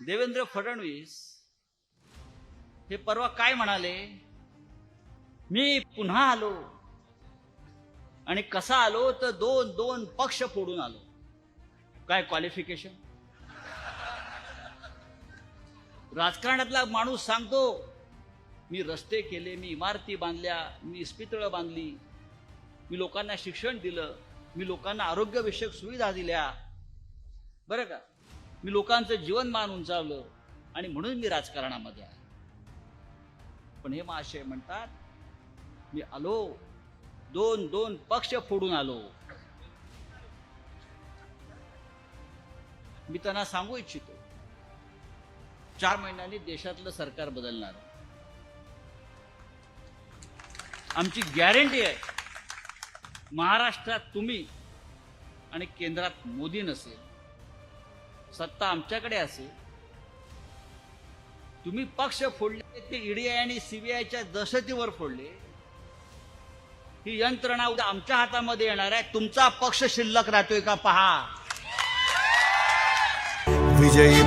देवेंद्र फडणवीस हे परवा काय म्हणाले? मी पुन्हा आलो आणि कसा आलो तर दोन दोन पक्ष फोडून आलो. काय क्वालिफिकेशन राजकारणातला माणूस सांगतो मी रस्ते केले मी इमारती बांधल्या मी इस्पितळं बांधली मी लोकांना शिक्षण दिलं मी लोकांना आरोग्यविषयक सुविधा दिल्या. बरं का? मी लोकांचं जीवनमान उंचावलं आणि म्हणून मी राजकारणामध्ये आहे पण हे महाशय म्हणतात मी आलो दोन दोन पक्ष फोडून आलो. मी त्यांना सांगू इच्छितो चार महिन्यांनी देशातलं सरकार बदलणार. आमची गॅरंटी आहे महाराष्ट्रात तुम्ही आणि केंद्रात मोदी नसेल. सत्ता आमच्याकडे असेल तुम्ही पक्ष फोडले ते ईडीआय आणि सीबीआयच्या दशतीवर फोडले. ही यंत्रणा उद्या आमच्या हातामध्ये येणार आहे. तुमचा पक्ष शिल्लक राहतोय का पहा. विजयी